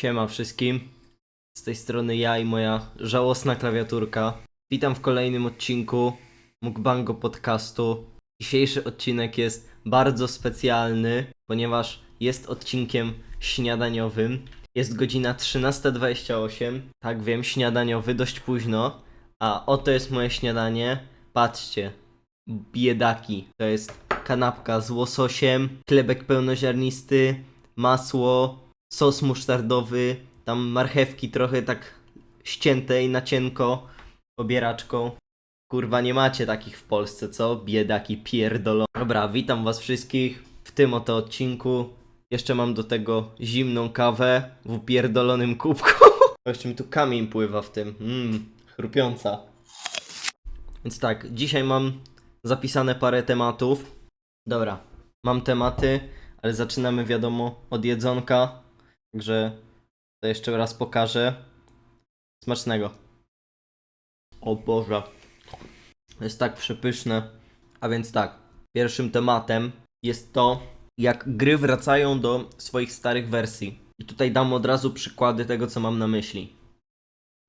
Siema wszystkim. Z tej strony ja i moja żałosna klawiaturka. Witam w kolejnym odcinku Mukbango Podcastu. Dzisiejszy odcinek jest bardzo specjalny, ponieważ jest odcinkiem śniadaniowym. Jest godzina 13.28. Tak wiem, śniadaniowy, dość późno. A oto jest moje śniadanie. Patrzcie. Biedaki. To jest kanapka z łososiem, chlebek pełnoziarnisty, masło, sos musztardowy, tam marchewki trochę tak ściętej na cienko, obieraczką. Kurwa, nie macie takich w Polsce, co? Biedaki pierdolą. Dobra, witam was wszystkich w tym oto odcinku. Jeszcze mam do tego zimną kawę w upierdolonym kubku. Jeszcze mi tu kamień pływa w tym. Mmm, chrupiąca. Więc tak, dzisiaj mam zapisane parę tematów. Dobra, mam tematy, ale zaczynamy wiadomo od jedzonka. Także to jeszcze raz pokażę. Smacznego. O Boże. Jest tak przepyszne. A więc tak, pierwszym tematem jest to, jak gry wracają do swoich starych wersji. I tutaj dam od razu przykłady tego, co mam na myśli.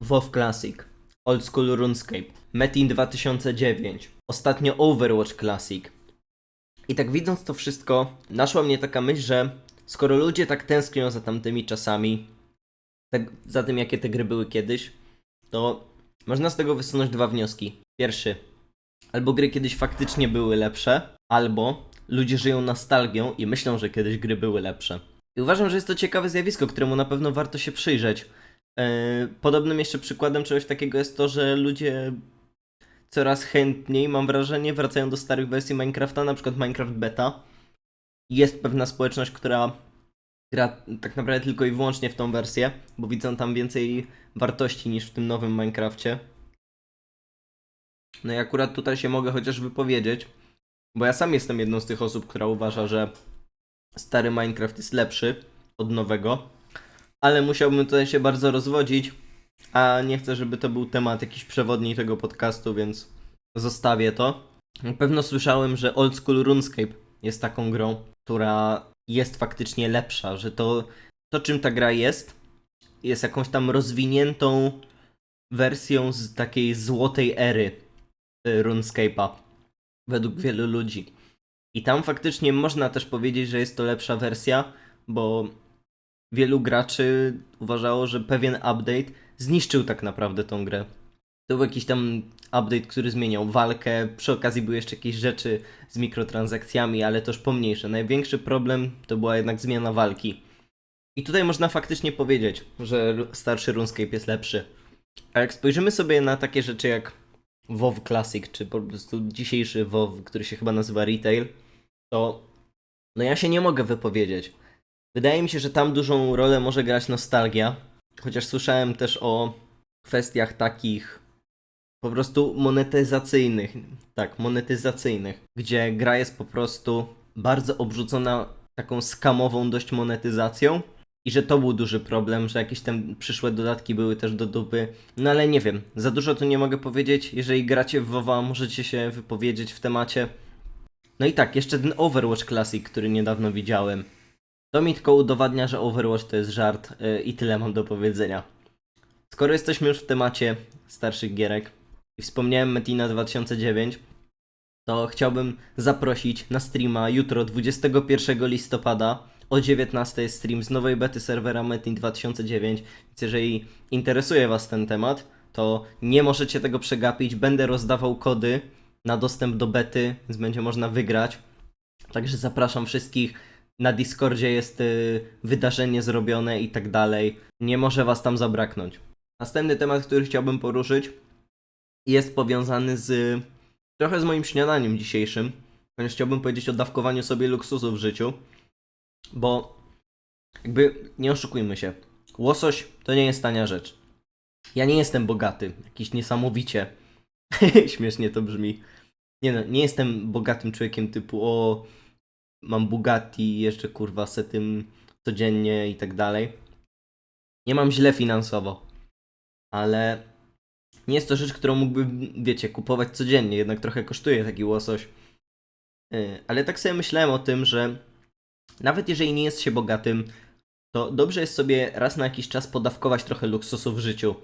WoW Classic, Old School RuneScape, Metin 2009, ostatnio Overwatch Classic. I tak widząc to wszystko, naszła mnie taka myśl, że skoro ludzie tak tęsknią za tamtymi czasami, tak, za tym jakie te gry były kiedyś, to można z tego wysunąć dwa wnioski. Pierwszy, albo gry kiedyś faktycznie były lepsze, albo ludzie żyją nostalgią i myślą, że kiedyś gry były lepsze. I uważam, że jest to ciekawe zjawisko, któremu na pewno warto się przyjrzeć. Yy, Podobnym jeszcze przykładem czegoś takiego jest to, że ludzie coraz chętniej, mam wrażenie, wracają do starych wersji Minecrafta, na przykład Minecraft Beta. Jest pewna społeczność, która gra tak naprawdę tylko i wyłącznie w tą wersję, bo widzą tam więcej wartości niż w tym nowym Minecrafcie. No i akurat tutaj się mogę chociaż wypowiedzieć, bo ja sam jestem jedną z tych osób, która uważa, że stary Minecraft jest lepszy od nowego, ale musiałbym tutaj się bardzo rozwodzić, a nie chcę, żeby to był temat jakiś przewodni tego podcastu, więc zostawię to. Na pewno słyszałem, że Old School RuneScape jest taką grą, która jest faktycznie lepsza, że to, to czym ta gra jest, jest jakąś tam rozwiniętą wersją z takiej złotej ery y, RuneScape'a, według wielu ludzi. I tam faktycznie można też powiedzieć, że jest to lepsza wersja, bo wielu graczy uważało, że pewien update zniszczył tak naprawdę tą grę. To był jakiś tam update, który zmieniał walkę, przy okazji były jeszcze jakieś rzeczy z mikrotransakcjami, ale już pomniejsze. Największy problem to była jednak zmiana walki. I tutaj można faktycznie powiedzieć, że starszy RuneScape jest lepszy. A jak spojrzymy sobie na takie rzeczy jak WoW Classic, czy po prostu dzisiejszy WoW, który się chyba nazywa Retail, to no ja się nie mogę wypowiedzieć. Wydaje mi się, że tam dużą rolę może grać nostalgia, chociaż słyszałem też o kwestiach takich po prostu monetyzacyjnych. Tak, monetyzacyjnych, gdzie gra jest po prostu bardzo obrzucona taką skamową dość monetyzacją i że to był duży problem, że jakieś tam przyszłe dodatki były też do dupy. No ale nie wiem, za dużo tu nie mogę powiedzieć. Jeżeli gracie w WoWa, możecie się wypowiedzieć w temacie. No i tak, jeszcze ten Overwatch Classic, który niedawno widziałem. To mi tylko udowadnia, że Overwatch to jest żart yy, i tyle mam do powiedzenia. Skoro jesteśmy już w temacie starszych gierek wspomniałem Metina 2009, to chciałbym zaprosić na streama jutro 21 listopada o 19 jest stream z nowej bety serwera Metin 2009, więc jeżeli interesuje Was ten temat, to nie możecie tego przegapić. Będę rozdawał kody na dostęp do bety, więc będzie można wygrać. Także zapraszam wszystkich. Na Discordzie jest y, wydarzenie zrobione i tak dalej. Nie może Was tam zabraknąć. Następny temat, który chciałbym poruszyć, jest powiązany z trochę z moim śniadaniem dzisiejszym, ponieważ chciałbym powiedzieć o dawkowaniu sobie luksusu w życiu, bo jakby nie oszukujmy się, łosoś to nie jest tania rzecz. Ja nie jestem bogaty, jakiś niesamowicie. Śmiesznie to brzmi. Nie no, nie jestem bogatym człowiekiem typu o mam Bugatti, jeszcze kurwa se tym codziennie i tak dalej. Nie mam źle finansowo, ale nie jest to rzecz, którą mógłbym, wiecie, kupować codziennie, jednak trochę kosztuje taki łosoś. Yy, Ale tak sobie myślałem o tym, że nawet jeżeli nie jest się bogatym, to dobrze jest sobie raz na jakiś czas podawkować trochę luksusu w życiu.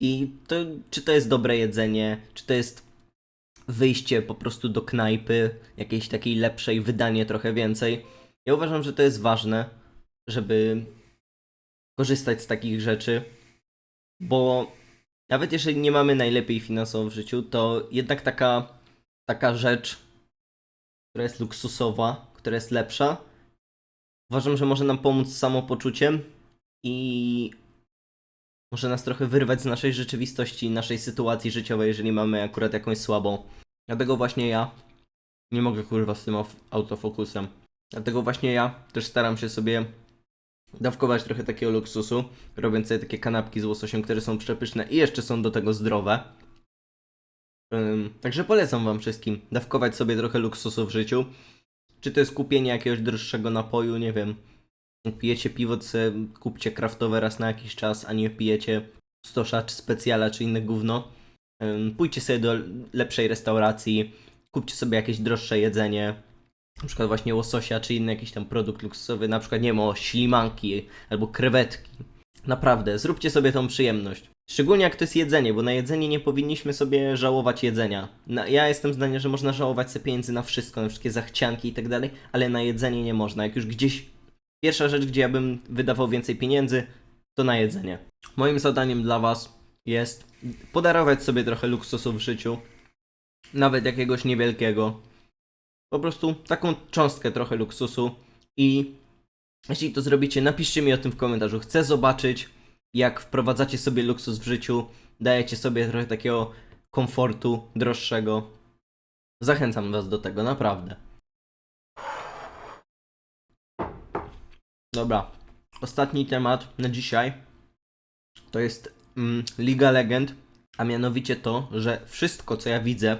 I to, czy to jest dobre jedzenie, czy to jest wyjście po prostu do knajpy, jakiejś takiej lepszej, wydanie trochę więcej. Ja uważam, że to jest ważne, żeby korzystać z takich rzeczy, bo nawet jeżeli nie mamy najlepiej finansowo w życiu, to jednak taka, taka rzecz, która jest luksusowa, która jest lepsza, uważam, że może nam pomóc z samopoczuciem i może nas trochę wyrwać z naszej rzeczywistości, naszej sytuacji życiowej, jeżeli mamy akurat jakąś słabą. Dlatego właśnie ja nie mogę kurwa z tym autofokusem. Dlatego właśnie ja też staram się sobie dawkować trochę takiego luksusu, robiąc sobie takie kanapki z łososiem, które są przepyszne i jeszcze są do tego zdrowe. Także polecam wam wszystkim dawkować sobie trochę luksusu w życiu. Czy to jest kupienie jakiegoś droższego napoju, nie wiem. Pijecie piwo, to kupcie kraftowe raz na jakiś czas, a nie pijecie stosza czy specjala czy inne gówno. Ym, Pójdźcie sobie do lepszej restauracji, kupcie sobie jakieś droższe jedzenie, na przykład właśnie łososia czy inny jakiś tam produkt luksusowy, na przykład nie wiem, o ślimanki albo krewetki. Naprawdę, zróbcie sobie tą przyjemność. Szczególnie jak to jest jedzenie, bo na jedzenie nie powinniśmy sobie żałować jedzenia. Na, ja jestem zdania, że można żałować sobie pieniędzy na wszystko, na wszystkie zachcianki i tak dalej, ale na jedzenie nie można. Jak już gdzieś pierwsza rzecz, gdzie ja bym wydawał więcej pieniędzy, to na jedzenie. Moim zadaniem dla Was jest podarować sobie trochę luksusu w życiu, nawet jakiegoś niewielkiego. Po prostu taką cząstkę trochę luksusu i jeśli to zrobicie, napiszcie mi o tym w komentarzu. Chcę zobaczyć, jak wprowadzacie sobie luksus w życiu, dajecie sobie trochę takiego komfortu droższego. Zachęcam Was do tego, naprawdę. Dobra, ostatni temat na dzisiaj to jest mm, Liga Legend, a mianowicie to, że wszystko co ja widzę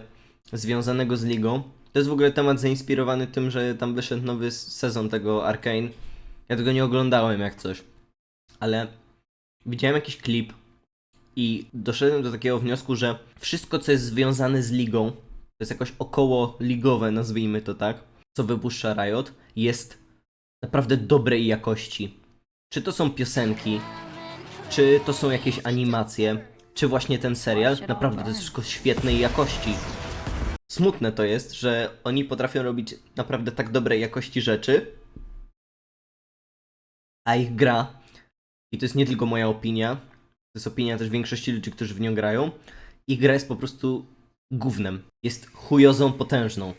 związanego z ligą, to jest w ogóle temat zainspirowany tym, że tam wyszedł nowy sezon tego Arkane. Ja tego nie oglądałem jak coś, ale widziałem jakiś klip i doszedłem do takiego wniosku, że wszystko co jest związane z ligą, to jest jakoś około ligowe, nazwijmy to tak, co wypuszcza Riot, jest naprawdę dobrej jakości. Czy to są piosenki, czy to są jakieś animacje, czy właśnie ten serial, naprawdę to jest wszystko świetnej jakości. Smutne to jest, że oni potrafią robić naprawdę tak dobrej jakości rzeczy, a ich gra, i to jest nie tylko moja opinia, to jest opinia też większości ludzi, którzy w nią grają, ich gra jest po prostu gównem. Jest chujozą potężną.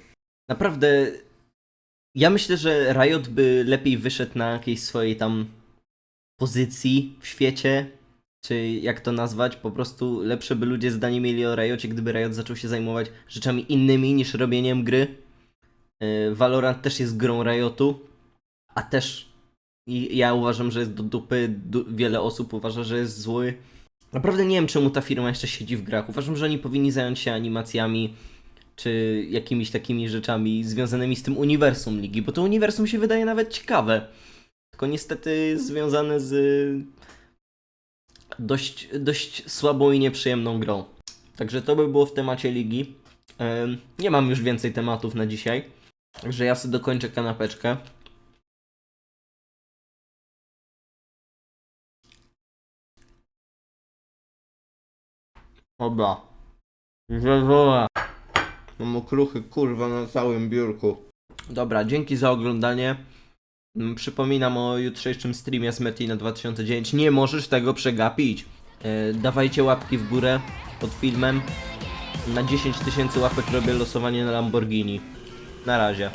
Naprawdę, ja myślę, że Riot by lepiej wyszedł na jakiejś swojej tam pozycji w świecie, czy jak to nazwać, po prostu lepsze by ludzie zdanie mieli o Riocie, gdyby Riot zaczął się zajmować rzeczami innymi niż robieniem gry. Yy, Valorant też jest grą Riotu, a też i ja uważam, że jest do dupy, du- wiele osób uważa, że jest zły. Naprawdę nie wiem, czemu ta firma jeszcze siedzi w grach. Uważam, że oni powinni zająć się animacjami, czy jakimiś takimi rzeczami związanymi z tym uniwersum ligi, bo to uniwersum się wydaje nawet ciekawe. Tylko niestety związane z dość, dość słabą i nieprzyjemną grą. Także to by było w temacie ligi. Nie mam już więcej tematów na dzisiaj. Także ja sobie dokończę kanapeczkę. Oba. Zezora. Mam okruchy kurwa na całym biurku. Dobra, dzięki za oglądanie. Mm, Przypominam o jutrzejszym streamie z Metina 2009. Nie możesz tego przegapić. E, dawajcie łapki w górę pod filmem. Na 10 tysięcy łapek robię losowanie na Lamborghini. Na razie.